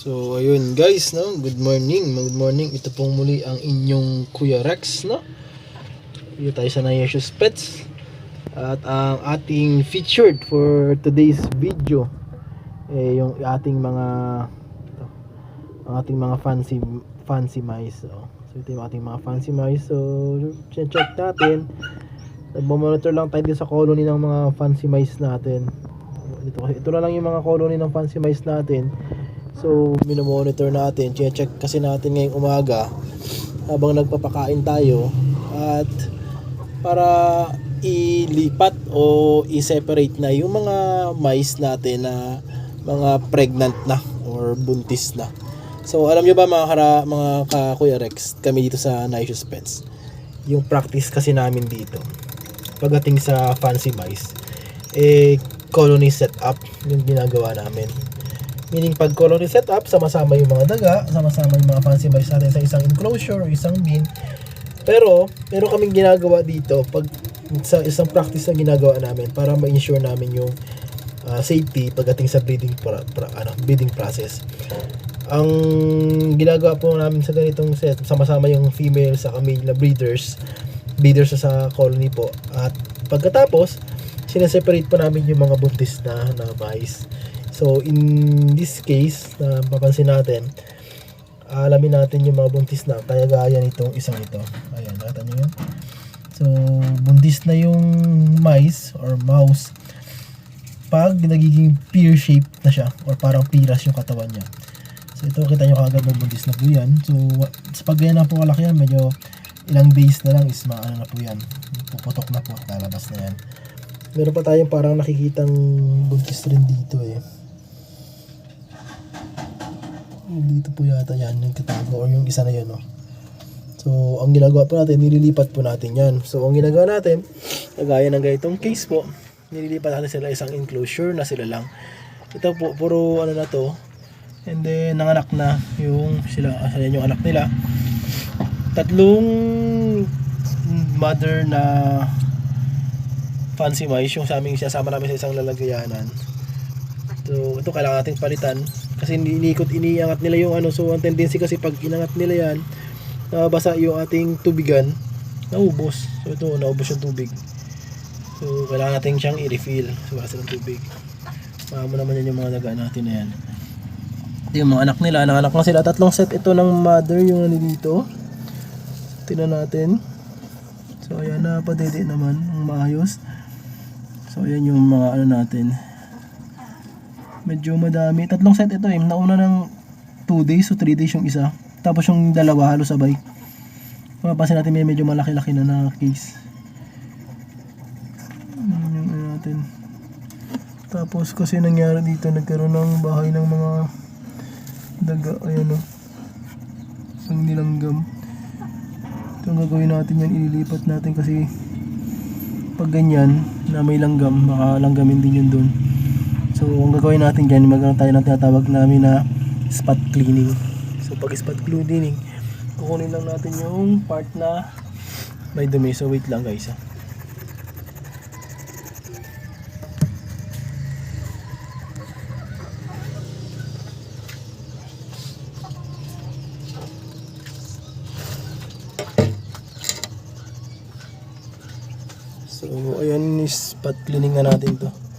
So ayun guys, no? Good morning. Good morning. Ito pong muli ang inyong Kuya Rex, no? Dito tayo sa Nayasius Pets. At ang ating featured for today's video eh yung ating mga ito, ang ating mga fancy fancy mice. So, so ito yung ating mga fancy mice. So check natin. Nagmo-monitor lang tayo sa colony ng mga fancy mice natin. Ito, ito na lang yung mga colony ng fancy mice natin. So, minomonitor natin, check kasi natin ngayong umaga habang nagpapakain tayo at para ilipat o i-separate na yung mga mice natin na mga pregnant na or buntis na. So, alam nyo ba mga, kara, mga ka Kuya Rex, kami dito sa Nicious Pets, yung practice kasi namin dito, pagdating sa fancy mice, eh, colony setup yung ginagawa namin. Meaning pag colony setup, sama-sama yung mga daga, sama-sama yung mga fancy mice natin sa isang enclosure o isang bin. Pero, pero kaming ginagawa dito pag sa isang practice na ginagawa namin para ma-ensure namin yung ah, safety pagdating sa breeding pro- pro- ano, breeding process. Ang ginagawa po namin sa ganitong set, sama-sama yung female sa male na breeders, breeders sa, sa colony po. At pagkatapos, sineseparate po namin yung mga buntis na, na mice. So, in this case, na papansin natin, alamin natin yung mga buntis na kaya gaya nitong isang ito. Ayan, nakita nyo yun? So, buntis na yung mice or mouse pag nagiging pear shape na siya or parang piras yung katawan niya. So, ito kita nyo kagad may buntis na po yan. So, sa pag ganyan na po kalaki yan, medyo ilang days na lang is maano na po yan. Puputok na po, lalabas na yan. Meron pa tayong parang nakikitang buntis rin dito eh. Dito po yata yan, yung katago or yung isa na yun, no? So, ang ginagawa po natin, nililipat po natin yan. So, ang ginagawa natin, kagaya ng ganitong case po, nililipat natin sila isang enclosure na sila lang. Ito po, puro ano na to. And then, nanganak na yung sila, ayan yung anak nila. Tatlong mother na fancy mice yung sa aming sinasama namin sa isang lalagyanan. So, ito kailangan nating palitan kasi iniikot iniangat nila yung ano so ang tendency kasi pag inangat nila yan nabasa yung ating tubigan naubos. So ito naubos yung tubig. So kailangan natin siyang i-refill. So basa ng tubig. Maamo naman yan yung mga daga natin na yan. Ito yung mga anak nila. Nanganak na sila. Tatlong set ito ng mother yung nandito tingnan natin. So ayan na padede naman. Ang maayos. So ayan yung mga ano natin medyo madami. Tatlong set ito eh. Nauna ng 2 days o 3 days yung isa. Tapos yung dalawa halos sabay. Mapapansin natin may medyo malaki-laki na na case. Yun yung ano natin. Tapos kasi nangyari dito nagkaroon ng bahay ng mga daga. Ayan o. Ang nilanggam. Ito ang gagawin natin yan. Ililipat natin kasi pag ganyan na may langgam, makalanggamin din yun doon. So, ang gagawin natin dyan, magkakaroon tayo ng tinatawag namin na spot cleaning. So, pag spot cleaning, kukunin lang natin yung part na may dumi. So, wait lang guys. ah. Ha. So, ayan is spot cleaning na natin to.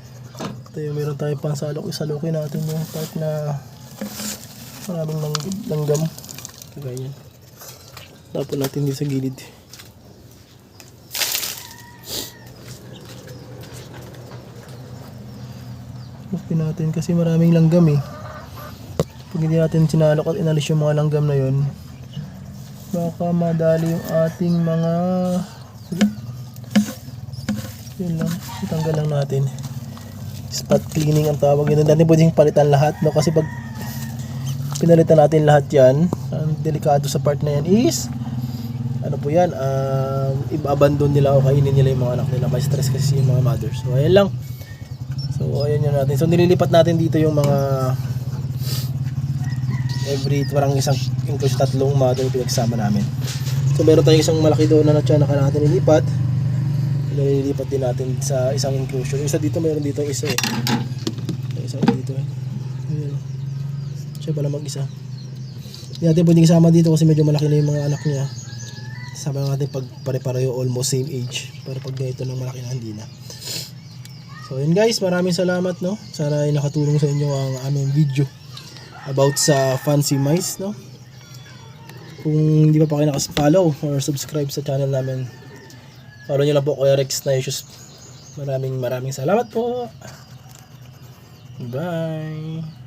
Ito yung meron tayo pang salok. Isalukin natin yung part na maraming lang, langgam. Kagaya yan. Tapon natin din sa gilid. Tapin natin kasi maraming langgam eh. Pag hindi natin sinalok at inalis yung mga langgam na yon baka madali yung ating mga yun lang itanggal lang natin spot cleaning ang tawag. Yun natin pwedeng palitan lahat no? Kasi pag pinalitan natin lahat yan ang delikado sa part na yan is ano po yan um, i-abandon nila o kainin nila yung mga anak nila. May stress kasi yung mga mothers so ayan lang. So ayan yun natin. So nililipat natin dito yung mga every parang isang include tatlong mother pinagsama namin. So meron tayong isang malaki doon na natyanaka natin ilipat nililipat din natin sa isang enclosure. Isa dito, mayroon dito isa eh. Yung isa dito eh. Ayan. Siya pala mag-isa. Hindi natin pwedeng isama dito kasi medyo malaki na yung mga anak niya. Sama natin pag pare-pareho almost same age. Pero pag ganito nang malaki na hindi na. So yun guys, maraming salamat no. Sana ay nakatulong sa inyo ang aming video about sa fancy mice no. Kung hindi pa pa kayo nakas-follow or subscribe sa channel namin, follow nyo lang po Kuya Rex na issues. Maraming maraming salamat po. Bye.